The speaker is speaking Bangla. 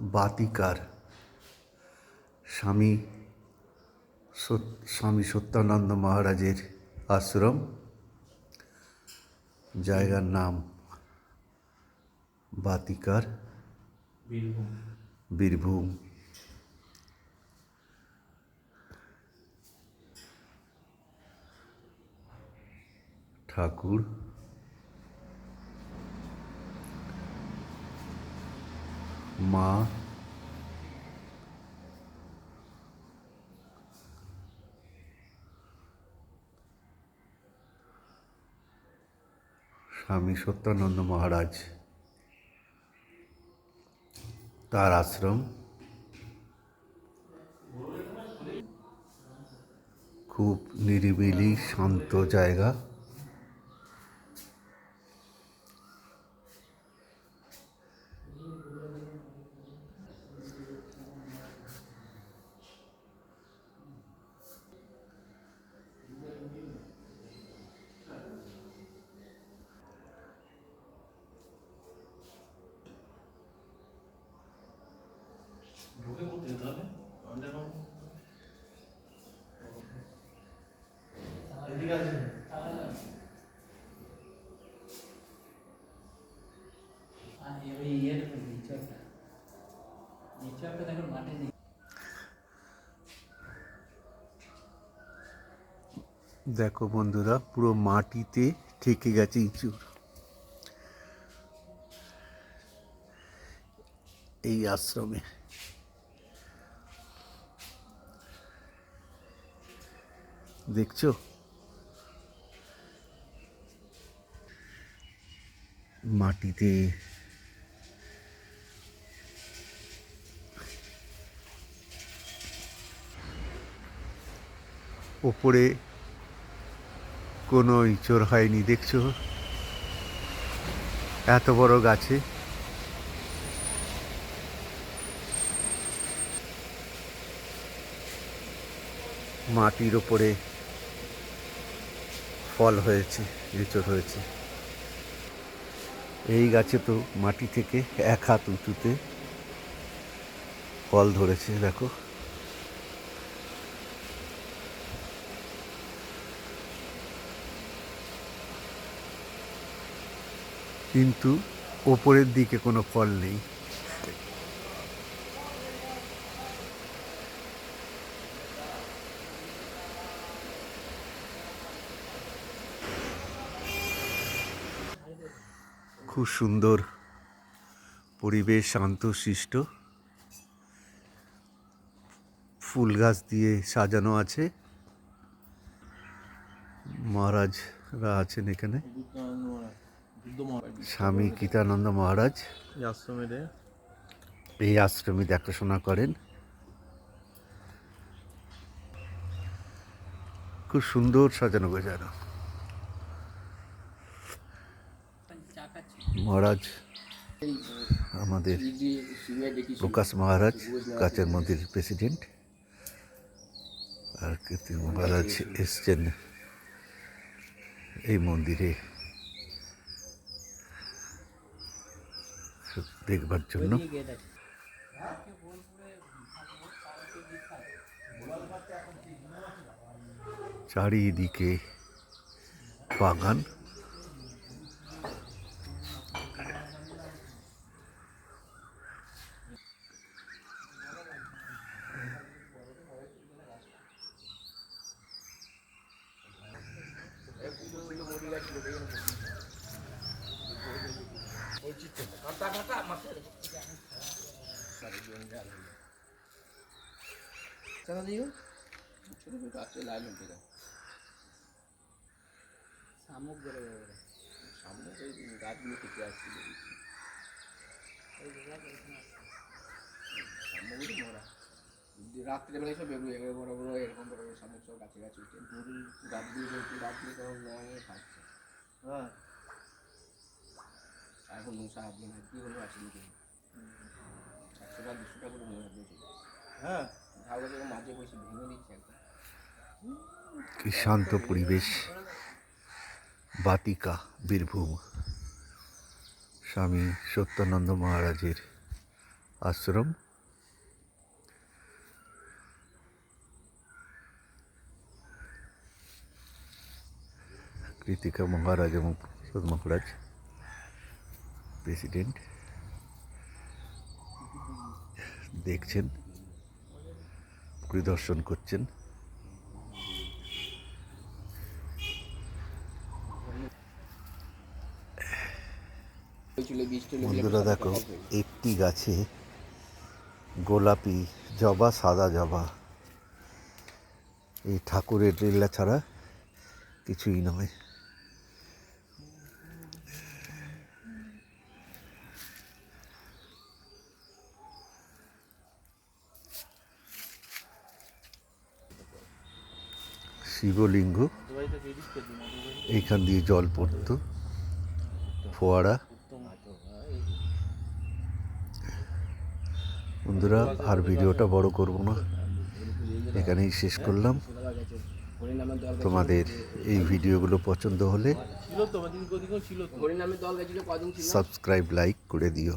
বাতিকার। স্বামী স্বামী সত্যানন্দ মহারাজের আশ্রম। জায়গার নাম বাতিকার। বীরভূম। ঠাকুর মা। স্বামী সত্যানন্দ মহারাজ তার আশ্রম। খুব নিরিবিলি শান্ত জায়গা ঢুকে পড়তে যেতে হবে আমাদের এখন এদিকে আছে আর ওই ইয়ের উপর নিচটা নিচটা দেখো নেই। দেখো বন্ধুরা পুরো মাটিতে ঠেকে গেছে ইঁচুর এই আশ্রমে। দেখছ? মাটিতে ওপরে কোনো ইঁচড় হয়নি, দেখছ? এত বড় গাছে। মাটির ওপরে ফল হয়েছে, ইঁচড় হয়েছে। এই গাছে তো মাটি থেকে এক হাত উঁচুতে ফল ধরেছে, দেখো। কিন্তু ওপরের দিকে কোনো ফল নেই। খুব সুন্দর পরিবেশ শান্ত শান্তশিষ্ট। ফুল গাছ দিয়ে সাজানো আছে। মহারাজরা আছেন এখানে। স্বামী গীতানন্দ মহারাজ। এই আশ্রমে এই আশ্রমে দেখাশোনা করেন। খুব সুন্দর সাজানো গোছানো। মহারাজ, আমাদের প্রকাশ মহারাজ, কাচের মন্দিরের প্রেসিডেন্ট, আর কীর্তি মহারাজ এসছেন এই মন্দিরে দেখবার জন্য। গেট আছে লাল উঠে দাও শামুক রাত্রেবেলায় সব বেরোয় এগুলো বড় বড় এরকম বড় বড় শামুক সব গাছে গাছে উঠে গাছগুলো যেহেতু গাছগুলো সব খাচ্ছে হ্যাঁ। এখন মশা কি হলো আসেনি কিন্তু একশো টাকা দুশো টাকা করে মনে হয় হ্যাঁ। ঝাউ গাছের মাঝে বসে ভেঙে দিচ্ছে একদম। কি শান্ত পরিবেশ। বাতিকা বীরভূম। স্বামী সত্যানন্দ মহারাজের আশ্রম। কৃতিকা মহারাজ এবং প্রসাদ মহারাজ। প্রেসিডেন্ট। দেখছেন, পরিদর্শন করছেন। বন্ধুরা, দেখো, একটি গাছে গোলাপি জবা, সাদা জবা। এই ঠাকুরের লীলা ছাড়া কিছুই নয়। শিবলিঙ্গ। এইখান দিয়ে জল পড়তো। ফোয়ারা। বন্ধুরা আর ভিডিওটা বড় করব না। এখানেই শেষ করলাম। তোমাদের এই ভিডিওগুলো পছন্দ হলে সাবস্ক্রাইব লাইক করে দিও।